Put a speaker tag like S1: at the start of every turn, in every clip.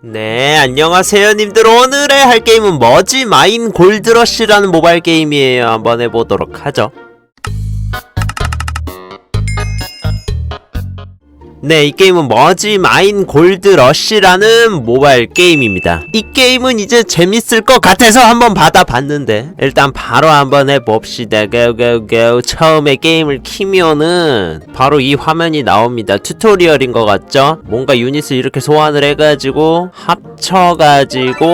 S1: 네, 안녕하세요, 님들. 오늘의 할 게임은 머지 마인 골드러쉬라는 모바일 게임이에요. 한번 해보도록 하죠. 네, 이 게임은 머지 마인 골드 러쉬라는 모바일 게임입니다. 이 게임은 이제 재밌을 것 같아서 한번 받아봤는데 일단 바로 한번 해봅시다. 고고고 처음에 게임을 키면은 바로 이 화면이 나옵니다. 튜토리얼인 것 같죠? 뭔가 유닛을 이렇게 소환을 해가지고 합쳐가지고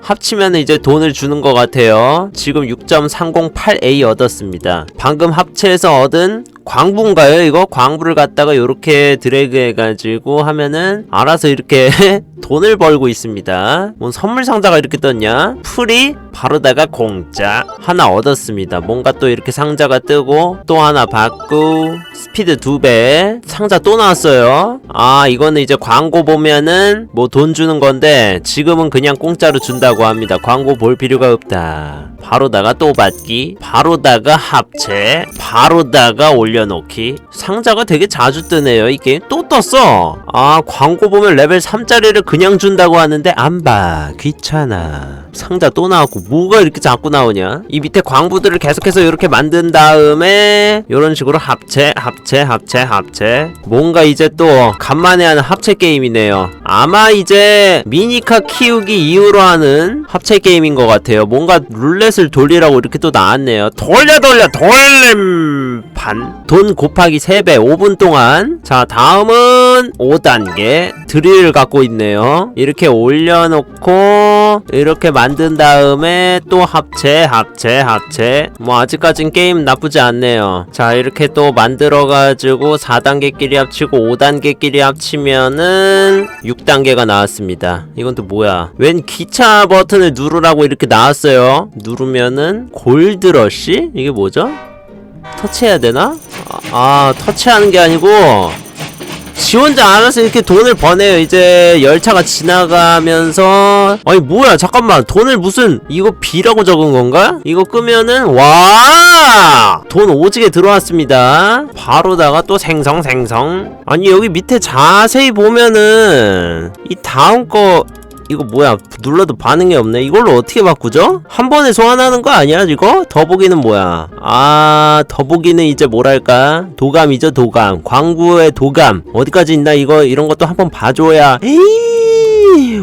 S1: 합치면 이제 돈을 주는 것 같아요. 지금 6.308A 얻었습니다. 방금 합체해서 얻은 광부인가요 이거? 광부를 갖다가 이렇게 드래그 해가지고 하면은 알아서 이렇게 돈을 벌고 있습니다. 뭔 선물 상자가 이렇게 떴냐? 풀이 바로다가 공짜. 하나 얻었습니다. 뭔가 또 이렇게 상자가 뜨고 또 하나 받고 스피드 두 배. 상자 또 나왔어요. 아 이거는 이제 광고 보면은 뭐 돈 주는 건데 지금은 그냥 공짜로 준다고 합니다. 광고 볼 필요가 없다. 바로다가 또 받기 바로다가 합체 바로다가 올려놓기. 상자가 되게 자주 뜨네요. 이 게임 또 떴어. 아 광고 보면 레벨 3짜리를 그냥 준다고 하는데 안 봐 귀찮아. 상자 또 나왔고 뭐가 이렇게 자꾸 나오냐? 이 밑에 광부들을 계속해서 이렇게 만든 다음에 이런 식으로 합체 합체 합체 합체. 뭔가 이제 또 간만에 하는 합체 게임이네요. 아마 이제 미니카 키우기 이후로 하는 합체 게임인 것 같아요. 뭔가 룰렛을 돌리라고 이렇게 또 나왔네요. 돌려 돌려 돌림판 돈 곱하기 3배 5분 동안. 자 다음은 5단계 드릴을 갖고 있네요 이렇게 올려놓고 이렇게 만든 다음에 또 합체 합체 합체. 뭐 아직까진 게임 나쁘지 않네요. 자 이렇게 또 만들어 가지고 4단계끼리 합치고 5단계끼리 합치면은 6단계가 나왔습니다. 이건 또 뭐야? 웬 기차 버튼을 누르라고 이렇게 나왔어요. 누르면은 골드러쉬 이게 뭐죠? 터치해야 되나? 아, 아 터치하는 게 아니고 지 혼자 알아서 이렇게 돈을 버네요. 이제 열차가 지나가면서 아니 뭐야 잠깐만 돈을 무슨 이거 B라고 적은 건가? 이거 끄면은 와! 돈 오지게 들어왔습니다. 바로다가 또 생성 생성. 아니 여기 밑에 자세히 보면은 이 다음 거 이거 뭐야? 눌러도 반응이 없네. 이걸로 어떻게 바꾸죠? 한 번에 소환하는 거 아니야 이거? 더보기는 뭐야? 아 더보기는 이제 뭐랄까? 도감이죠 도감. 광구의 도감. 어디까지 있나? 이거 이런 것도 한번 봐줘야. 에이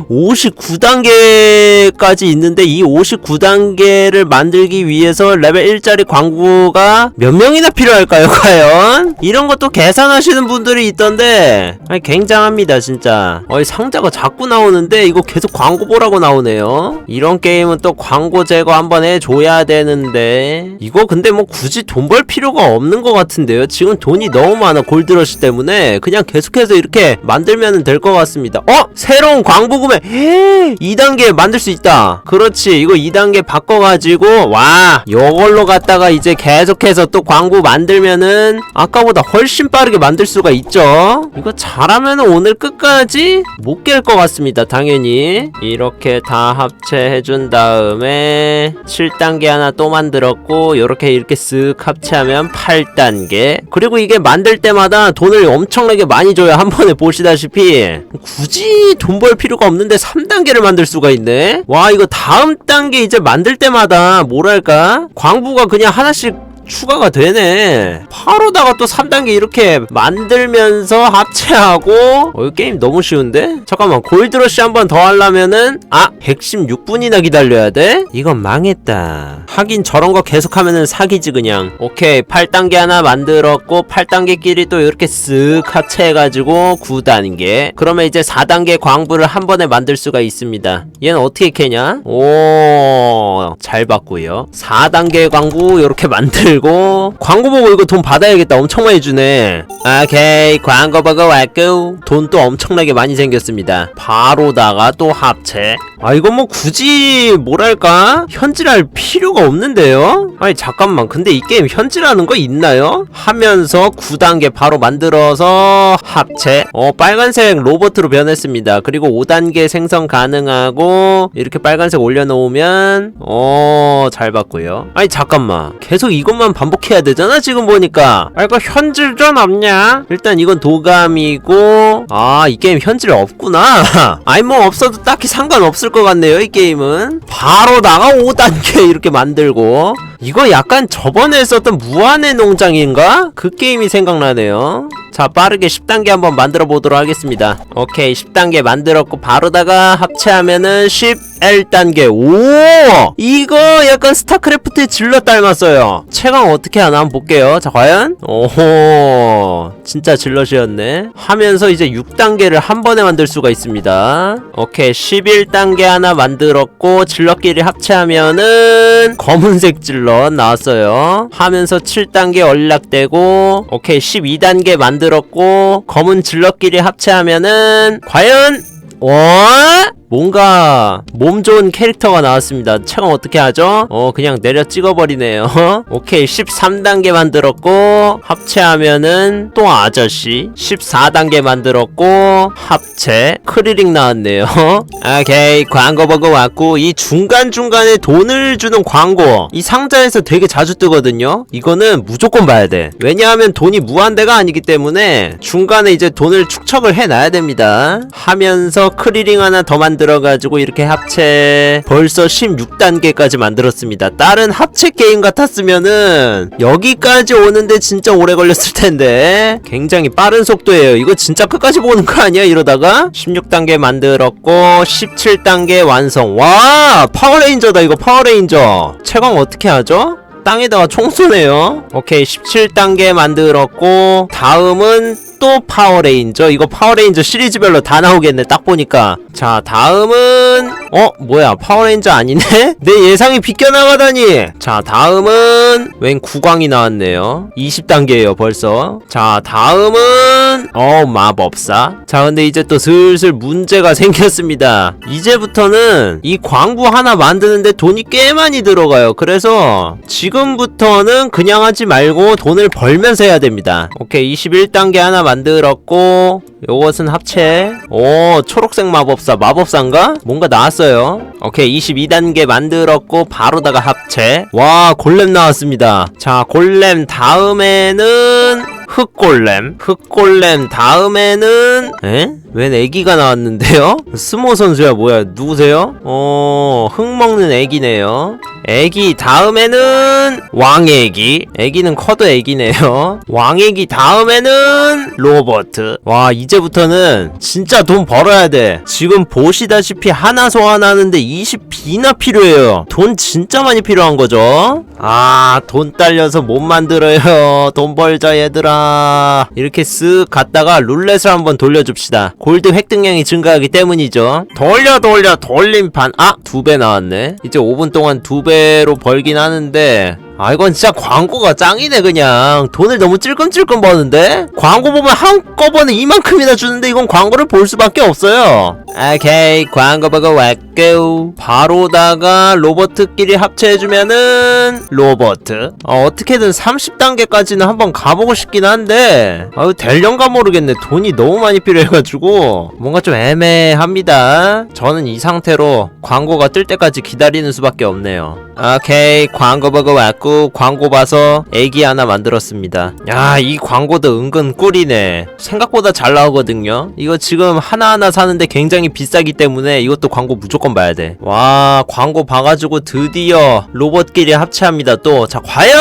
S1: 59단계까지 있는데 이 59단계를 만들기 위해서 레벨 1짜리 광구가 몇 명이나 필요할까요 과연? 이런 것도 계산하시는 분들이 있던데. 아니, 굉장합니다 진짜. 어이 상자가 자꾸 나오는데 이거 계속 광고 보라고 나오네요. 이런 게임은 또 광고 제거 한번 해줘야 되는데. 이거 근데 뭐 굳이 돈 벌 필요가 없는 것 같은데요? 지금 돈이 너무 많아 골드러시 때문에. 그냥 계속해서 이렇게 만들면 될 것 같습니다. 어? 새로운 구매 2단계 만들 수 있다. 그렇지 이거 2단계 바꿔가지고 와 요걸로 갖다가 이제 계속해서 또 광고 만들면은 아까보다 훨씬 빠르게 만들 수가 있죠? 이거 잘하면 오늘 끝까지 못 깰 것 같습니다 당연히. 이렇게 다 합체해준 다음에 7단계 하나 또 만들었고 요렇게 이렇게 쓱 합체하면 8단계. 그리고 이게 만들 때마다 돈을 엄청나게 많이 줘요. 한 번에 보시다시피. 굳이 돈 벌 필요가 없는데 3단계를 만들 수가 있네. 와 이거 다음 단계 이제 만들 때마다 뭐랄까? 광부가 그냥 하나씩 추가가 되네. 바로다가 또 3단계 이렇게 만들면서 합체하고. 어, 이 게임 너무 쉬운데? 잠깐만 골드러시 한번 더 하려면은 아 116분이나 기다려야 돼? 이건 망했다. 하긴 저런 거 계속하면은 사기지 그냥. 오케이 8단계 하나 만들었고 8단계끼리 또 이렇게 쓱 합체해가지고 9단계. 그러면 이제 4단계 광부를 한 번에 만들 수가 있습니다. 얘는 어떻게 캐냐? 오 잘 봤고요. 4단계 광부 이렇게 만들 고 광고 보고 이거 돈 받아야겠다. 엄청 많이 주네. 오케이. 광고 보고 왔고. 돈 또 엄청나게 많이 생겼습니다. 바로다가 또 합체. 아 이거 뭐 굳이 뭐랄까? 현질할 필요가 없는데요? 아니 잠깐만. 근데 이 게임 현질하는 거 있나요? 하면서 9단계 바로 만들어서 합체. 어 빨간색 로봇으로 변했습니다. 그리고 5단계 생성 가능하고 이렇게 빨간색 올려놓으면 어 잘 봤고요. 아니 잠깐만. 계속 이것만 번만 반복해야 되잖아 지금 보니까. 아 이거 현질 좀 없냐? 일단 이건 도감이고. 아 이 게임 현질 없구나. 아니 뭐 없어도 딱히 상관없을 것 같네요 이 게임은. 바로 나가 5단계 이렇게 만들고 이거 약간 저번에 했었던 무한의 농장인가? 그 게임이 생각나네요. 자 빠르게 10단계 한번 만들어 보도록 하겠습니다. 오케이 10단계 만들었고 바로다가 합체하면은 11단계. 오 이거 약간 스타크래프트의 질러 닮았어요. 체감 어떻게 하나 한번 볼게요. 자 과연? 오호 진짜 질럿이었네. 하면서 이제 6단계를 한 번에 만들 수가 있습니다. 오케이 11단계 하나 만들었고 질럿끼리 합체하면은 검은색 질럿 나왔어요. 하면서 7단계 연락되고 오케이 12단계 만들었고 검은 질럿끼리 합체하면은 과연 와 뭔가 몸 좋은 캐릭터가 나왔습니다. 체감 어떻게 하죠? 어 그냥 내려 찍어버리네요. 오케이 13단계 만들었고 합체하면은 또 아저씨 14단계 만들었고 합체 크리링 나왔네요. 오케이 광고 보고 왔고 이 중간중간에 돈을 주는 광고 이 상자에서 되게 자주 뜨거든요. 이거는 무조건 봐야 돼. 왜냐하면 돈이 무한대가 아니기 때문에 중간에 이제 돈을 축적을 해놔야 됩니다. 하면서 크리링 하나 더 만들 만들어가지고 이렇게 합체 벌써 16단계까지 만들었습니다. 다른 합체 게임 같았으면은 여기까지 오는데 진짜 오래 걸렸을 텐데 굉장히 빠른 속도예요. 이거 진짜 끝까지 보는 거 아니야 이러다가 16단계 만들었고 17단계 완성. 와 파워레인저다 이거 파워레인저. 채광 어떻게 하죠? 땅에다가 총 쏘네요. 오케이 17단계 만들었고 다음은 또 파워레인저. 이거 파워레인저 시리즈별로 다 나오겠네 딱 보니까. 자 다음은 어 뭐야 파워레인저 아니네? 내 예상이 비껴나가다니. 자 다음은 웬 구광이 나왔네요. 20단계예요 벌써. 자 다음은 어 마법사. 자 근데 이제 또 슬슬 문제가 생겼습니다. 이제부터는 이 광부 하나 만드는데 돈이 꽤 많이 들어가요. 그래서 지금부터는 그냥 하지 말고 돈을 벌면서 해야 됩니다. 오케이 21단계 하나 만들었고 요것은 합체. 오 초록색 마법사. 마법사인가? 뭔가 나왔어요. 오케이 22단계 만들었고 바로다가 합체. 와 골렘 나왔습니다. 자 골렘 다음에는 흑골렘. 흑골렘 다음에는 에? 웬 애기가 나왔는데요? 스모 선수야 뭐야? 누구세요? 어... 흙 먹는 애기네요. 애기 다음에는 왕애기. 애기는 커도 애기네요. 왕애기 다음에는 로버트. 와 이제부터는 진짜 돈 벌어야 돼. 지금 보시다시피 하나 소환하는데 20비나 필요해요. 돈 진짜 많이 필요한 거죠? 아 돈 딸려서 못 만들어요. 돈 벌자 얘들아. 이렇게 쓱 갔다가 룰렛을 한번 돌려줍시다 골드 획득량이 증가하기 때문이죠. 돌려 돌려 돌림판. 아 두 배 나왔네. 이제 5분 동안 두 배로 벌긴 하는데 아 이건 진짜 광고가 짱이네 그냥. 돈을 너무 찔끔찔끔 버는데? 광고 보면 한꺼번에 이만큼이나 주는데 이건 광고를 볼 수밖에 없어요. 오케이 광고 보고 왔고. 바로다가 로버트끼리 합체해주면은 로버트 어, 어떻게든 30단계까지는 한번 가보고 싶긴 한데. 아유 될련가 모르겠네. 돈이 너무 많이 필요해가지고. 뭔가 좀 애매합니다. 저는 이 상태로 광고가 뜰 때까지 기다리는 수밖에 없네요 오케이 광고 보고 왔고 광고 봐서 애기 하나 만들었습니다. 야 이 광고도 은근 꿀이네. 생각보다 잘 나오거든요. 이거 지금 하나하나 사는데 굉장히 비싸기 때문에 이것도 광고 무조건 봐야 돼와 광고 봐가지고 드디어 로봇끼리 합체합니다 또. 자 과연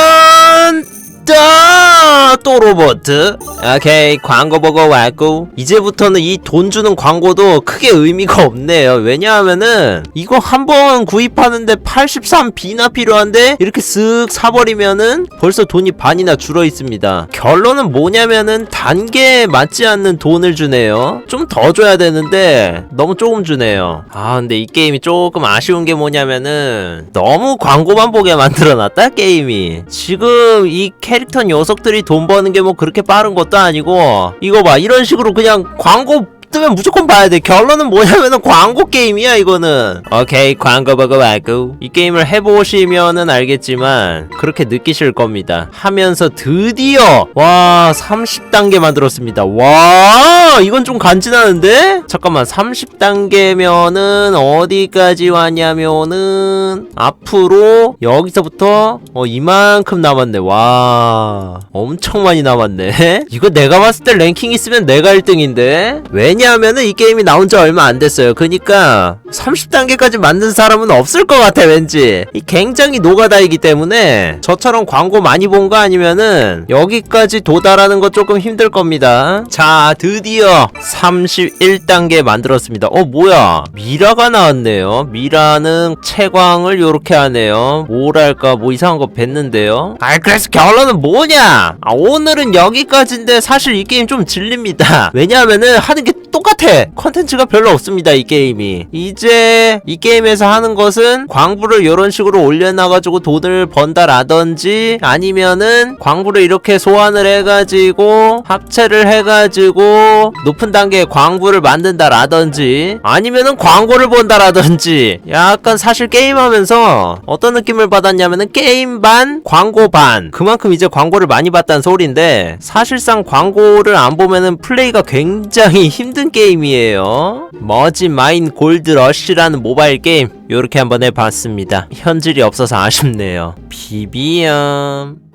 S1: 또, 또 로버트. 오케이, 광고 보고 왔고. 이제부터는 이 돈 주는 광고도 크게 의미가 없네요. 왜냐하면은, 이거 한 번 구입하는데 83B나 필요한데, 이렇게 쓱 사버리면은, 벌써 돈이 반이나 줄어 있습니다. 결론은 뭐냐면은, 단계에 맞지 않는 돈을 주네요. 좀 더 줘야 되는데, 너무 조금 주네요. 아, 근데 이 게임이 조금 아쉬운 게 뭐냐면은, 너무 광고만 보게 만들어놨다, 게임이. 지금 이 캐 릭터 녀석들이 돈 버는 게 뭐 그렇게 빠른 것도 아니고 이거 봐 이런 식으로 그냥 광고 뜨면 무조건 봐야 돼. 결론은 뭐냐면은 광고 게임이야 이거는. 오케이 광고 보고 말고 이 게임을 해보시면은 알겠지만 그렇게 느끼실 겁니다. 하면서 드디어 와 30단계 만들었습니다. 와 이건 좀 간지나는데? 잠깐만 30단계면은 어디까지 왔냐면은 앞으로 여기서부터 어 이만큼 남았네. 와 엄청 많이 남았네. 이거 내가 봤을 때 랭킹 있으면 내가 1등인데 왜냐 하면은 이 게임이 나온 지 얼마 안 됐어요. 그니까 30단계까지 만든 사람은 없을 것 같아 왠지. 이 굉장히 노가다이기 때문에 저처럼 광고 많이 본 거 아니면은 여기까지 도달하는 거 조금 힘들 겁니다. 자 드디어 31단계 만들었습니다. 어 뭐야 미라가 나왔네요. 미라는 채광을 요렇게 하네요. 뭐랄까 뭐 이상한 거 뵀는데요. 아 그래서 결론은 뭐냐? 아 오늘은 여기까지인데 사실 이 게임 좀 질립니다. 왜냐하면은 하는 게 똑같아. 컨텐츠가 별로 없습니다 이 게임이. 이제 이 게임에서 하는 것은 광부를 이런 식으로 올려놔가지고 돈을 번다라든지 아니면은 광부를 이렇게 소환을 해가지고 합체를 해가지고 높은 단계의 광부를 만든다라든지 아니면은 광고를 본다라든지 약간 사실 게임하면서 어떤 느낌을 받았냐면은 게임 반 광고 반 그만큼 이제 광고를 많이 봤다는 소리인데 사실상 광고를 안 보면은 플레이가 굉장히 힘든 게임이에요. 머지 마인 골드 러쉬라는 모바일 게임 요렇게 한번 해봤습니다. 현질이 없어서 아쉽네요. 비비엄